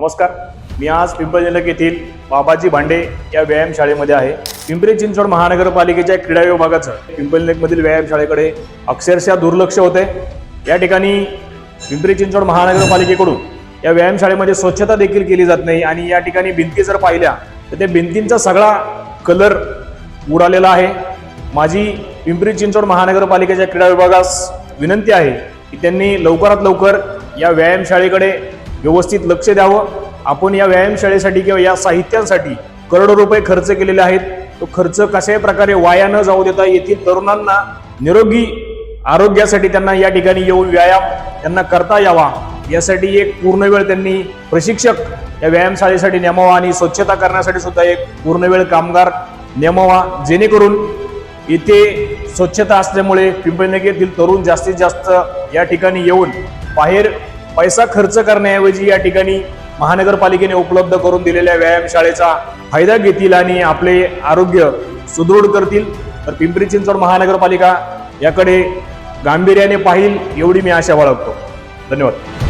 नमस्कार. मी आज पिंपरी जिल्ह्यात येथील बाबाजी भांडे या व्यायामशाळेमध्ये आहे. पिंपरी चिंचवड महानगरपालिकेच्या क्रीडा विभागाचं पिंपरी लेकमधील व्यायामशाळेकडे अक्षरशः दुर्लक्ष होते या ठिकाणी पिंपरी चिंचवड महानगरपालिकेकडून या व्यायामशाळेमध्ये स्वच्छता देखील केली जात नाही आणि या ठिकाणी भिंती जर पाहिल्या तर त्या भिंतींचा सगळा कलर उडालेला आहे. माझी पिंपरी चिंचवड महानगरपालिकेच्या क्रीडा विभागास विनंती आहे की त्यांनी लवकरात लवकर या व्यायामशाळेकडे व्यवस्थित लक्ष द्यावं. आपण या व्यायामशाळेसाठी किंवा या साहित्यांसाठी करोडो रुपये खर्च केलेले आहेत. तो खर्च कशाही प्रकारे वाया न जाऊ देता येथील तरुणांना निरोगी आरोग्यासाठी त्यांना या ठिकाणी येऊन व्यायाम त्यांना करता यावा. यासाठी एक पूर्ण वेळ त्यांनी प्रशिक्षक या व्यायामशाळेसाठी नेमावा आणि स्वच्छता करण्यासाठी सुद्धा एक पूर्णवेळ कामगार नेमावा. जेणेकरून इथे स्वच्छता असल्यामुळे पिंपळनेर येथील तरुण जास्तीत जास्त या ठिकाणी येऊन बाहेर पैसा खर्च करण्याऐवजी या ठिकाणी महानगरपालिकेने उपलब्ध करून दिलेल्या व्यायामशाळेचा फायदा घेतील आणि आपले आरोग्य सुदृढ करतील. तर पिंपरी चिंचवड महानगरपालिका याकडे गांभीर्याने पाहिल एवढी मी आशा बाळगतो. धन्यवाद.